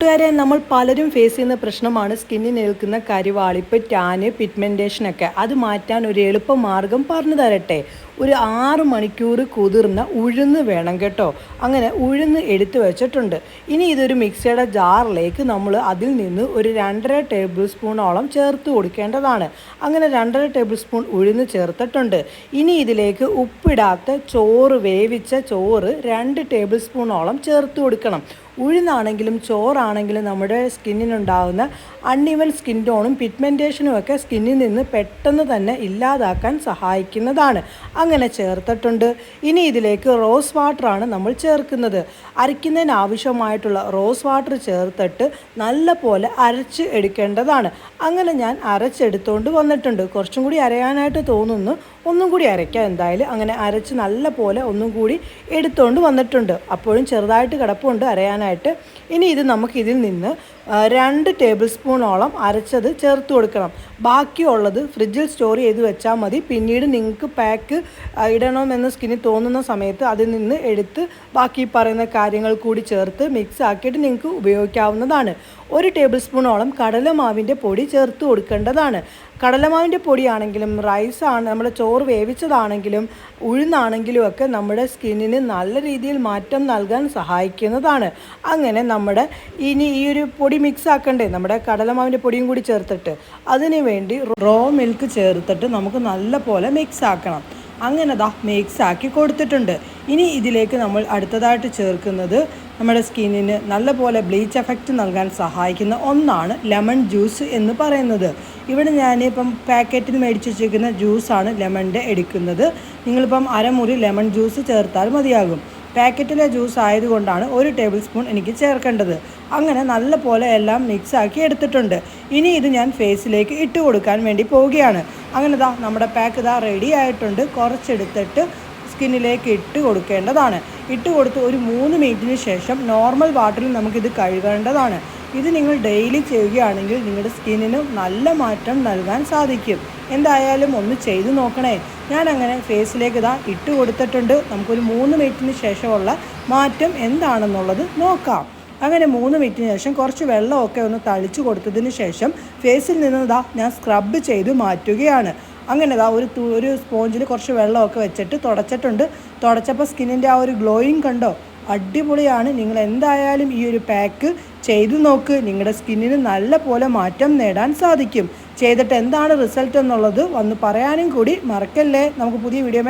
കൂട്ടുകാരെ നമ്മൾ പലരും ഫേസ് ചെയ്യുന്ന പ്രശ്നമാണ് സ്കിന്നിന് ഏൽക്കുന്ന കരിവാളിപ്പ് ടാന് പിഗ്മെന്റേഷനൊക്കെ അത് മാറ്റാൻ ഒരു എളുപ്പ മാർഗം പറഞ്ഞു തരട്ടെ. ഒരു ആറ് മണിക്കൂർ കുതിർന്ന ഉഴുന്ന് വേണം കേട്ടോ. അങ്ങനെ ഉഴുന്ന് എടുത്തു വെച്ചിട്ടുണ്ട്. ഇനി ഇതൊരു മിക്സിയുടെ ജാറിലേക്ക് നമ്മൾ അതിൽ നിന്ന് ഒരു രണ്ടര ടേബിൾ സ്പൂണോളം ചേർത്ത് കൊടുക്കേണ്ടതാണ്. അങ്ങനെ രണ്ടര ടേബിൾ സ്പൂൺ ഉഴുന്ന് ചേർത്തിട്ടുണ്ട്. ഇനി ഇതിലേക്ക് ഉപ്പിടാത്ത ചോറ് വേവിച്ച ചോറ് രണ്ട് ടേബിൾ സ്പൂണോളം ചേർത്ത് കൊടുക്കണം. ഉഴുന്നാണെങ്കിലും ചോറാണെങ്കിലും നമ്മുടെ സ്കിന്നിനുണ്ടാകുന്ന അൺഇവൻ സ്കിൻ ടോണും പിഗ്മെന്റേഷനും ഒക്കെ സ്കിന്നിൽ നിന്ന് പെട്ടെന്ന് തന്നെ ഇല്ലാതാക്കാൻ സഹായിക്കുന്നതാണ്. അങ്ങനെ ചേർത്തിട്ടുണ്ട്. ഇനി ഇതിലേക്ക് റോസ് വാട്ടറാണ് നമ്മൾ ചേർക്കുന്നത്. അരയ്ക്കുന്നതിന് ആവശ്യമായിട്ടുള്ള റോസ് വാട്ടർ ചേർത്തിട്ട് നല്ല പോലെ അരച്ച് എടുക്കേണ്ടതാണ്. അങ്ങനെ ഞാൻ അരച്ചെടുത്തുകൊണ്ട് വന്നിട്ടുണ്ട്. കുറച്ചും കൂടി അരയാനായിട്ട് തോന്നുന്നു. ഒന്നും കൂടി അരയ്ക്കാം എന്തായാലും. അങ്ങനെ അരച്ച് നല്ല പോലെ ഒന്നും കൂടി എടുത്തുകൊണ്ട് വന്നിട്ടുണ്ട്. അപ്പോഴും ചെറുതായിട്ട് കിടപ്പുണ്ട് അരയാനായിട്ട്. ഇനി ഇത് നമുക്ക് ഇതിൽ നിന്ന് രണ്ട് ടേബിൾ സ്പൂണോളം അരച്ചത് ചേർത്ത് കൊടുക്കണം. ബാക്കിയുള്ളത് ഫ്രിഡ്ജിൽ സ്റ്റോർ ചെയ്ത് വെച്ചാൽ മതി. പിന്നീട് നിങ്ങൾക്ക് പാക്ക് ഇടണമെന്ന് സ്കിന്നിൽ തോന്നുന്ന സമയത്ത് അതിൽ നിന്ന് എടുത്ത് ബാക്കി പറയുന്ന കാര്യങ്ങൾ കൂടി ചേർത്ത് മിക്സ് ആക്കിയിട്ട് നിങ്ങൾക്ക് ഉപയോഗിക്കാവുന്നതാണ്. ഒരു ടേബിൾ സ്പൂണോളം കടലമാവിന്റെ പൊടി ചേർത്ത് കൊടുക്കേണ്ടതാണ്. കടലമാവിന്റെ പൊടിയാണെങ്കിലും റൈസാണ് നമ്മുടെ ചോറ് വേവിച്ചതാണെങ്കിലും ഉഴുന്നാണെങ്കിലും ഒക്കെ നമ്മുടെ സ്കിന്നിന് നല്ല രീതിയിൽ മാറ്റം നൽകാൻ സഹായിക്കുന്നതാണ്. അങ്ങനെ നമ്മുടെ ഇനി ഈ ഒരു പൊടി മിക്സ് ആക്കണ്ടേ? നമ്മുടെ കടലമാവിന്റെ പൊടിയും കൂടി ചേർത്തിട്ട്. അതിന് വേണ്ടി റോ മിൽക്ക് ചേർത്തിട്ട് നമുക്ക് നല്ല പോലെ മിക്സ് ആക്കണം. അങ്ങനെ ദാ മിക്സ് ആക്കി കൊടുത്തിട്ടുണ്ട്. ഇനി ഇതിലേക്ക് നമ്മൾ അടുത്തതായിട്ട് ചേർക്കുന്നത് നമ്മുടെ സ്കിന്നിന് നല്ലപോലെ ബ്ലീച്ച് എഫക്റ്റ് നൽകാൻ സഹായിക്കുന്ന ഒന്നാണ് ലെമൺ ജ്യൂസ് എന്ന് പറയുന്നത്. ഇവിടെ ഞാനിപ്പം പാക്കറ്റിൽ മേടിച്ച് വെച്ചിരിക്കുന്ന ജ്യൂസാണ് ലെമണിന്റെ എടുക്കുന്നത്. നിങ്ങളിപ്പം അരമുറി ലെമൺ ജ്യൂസ് ചേർത്താൽ മതിയാകും. പാക്കറ്റിലെ ജ്യൂസ് ആയതുകൊണ്ടാണ് ഒരു ടേബിൾ സ്പൂൺ എനിക്ക് ചേർക്കേണ്ടത്. അങ്ങനെ നല്ല പോലെ എല്ലാം മിക്സാക്കി എടുത്തിട്ടുണ്ട്. ഇനി ഇത് ഞാൻ ഫേസിലേക്ക് ഇട്ട് കൊടുക്കാൻ വേണ്ടി പോവുകയാണ്. അങ്ങനെ ദാ നമ്മുടെ പാക്ക് ഇതാ റെഡി ആയിട്ടുണ്ട്. കുറച്ചെടുത്തിട്ട് സ്കിന്നിലേക്ക് ഇട്ട് കൊടുക്കേണ്ടതാണ്. ഇട്ട് കൊടുത്ത് ഒരു മൂന്ന് മിനിറ്റിന് ശേഷം നോർമൽ വാട്ടറിൽ നമുക്കിത് കഴുകേണ്ടതാണ്. ഇത് നിങ്ങൾ ഡെയിലി ചെയ്യുകയാണെങ്കിൽ നിങ്ങളുടെ സ്കിന്നിന് നല്ല മാറ്റം നൽകാൻ സാധിക്കും. എന്തായാലും ഒന്ന് ചെയ്തു നോക്കണേ. ഞാൻ അങ്ങനെ ഫേസിലേക്ക് ഇതാ ഇട്ട് കൊടുത്തിട്ടുണ്ട്. നമുക്കൊരു മൂന്ന് മിനിറ്റിന് ശേഷമുള്ള മാറ്റം എന്താണെന്നുള്ളത് നോക്കാം. അങ്ങനെ മൂന്ന് മിനിറ്റിന് ശേഷം കുറച്ച് വെള്ളമൊക്കെ ഒന്ന് തളിച്ചു കൊടുത്തതിന് ശേഷം ഫേസിൽ നിന്ന് ഇതാ ഞാൻ സ്ക്രബ് ചെയ്ത് മാറ്റുകയാണ്. അങ്ങനെ ഇതാ ഒരു ഒരു സ്പോഞ്ചിൽ കുറച്ച് വെള്ളമൊക്കെ വെച്ചിട്ട് തുടച്ചിട്ടുണ്ട്. തുടച്ചപ്പോൾ സ്കിന്നിന്റെ ആ ഒരു ഗ്ലോയിങ് കണ്ടോ? അടിപൊളിയാണ്. നിങ്ങൾ എന്തായാലും ഈ ഒരു പാക്ക് ചെയ്തു നോക്ക്. നിങ്ങളുടെ സ്കിന്നിന് നല്ല പോലെ മാറ്റം നേടാൻ സാധിക്കും. ചെയ്തിട്ട് എന്താണ് റിസൾട്ട് എന്നുള്ളത് വന്ന് പറയാനും കൂടി മറക്കല്ലേ. നമുക്ക് പുതിയ വീഡിയോ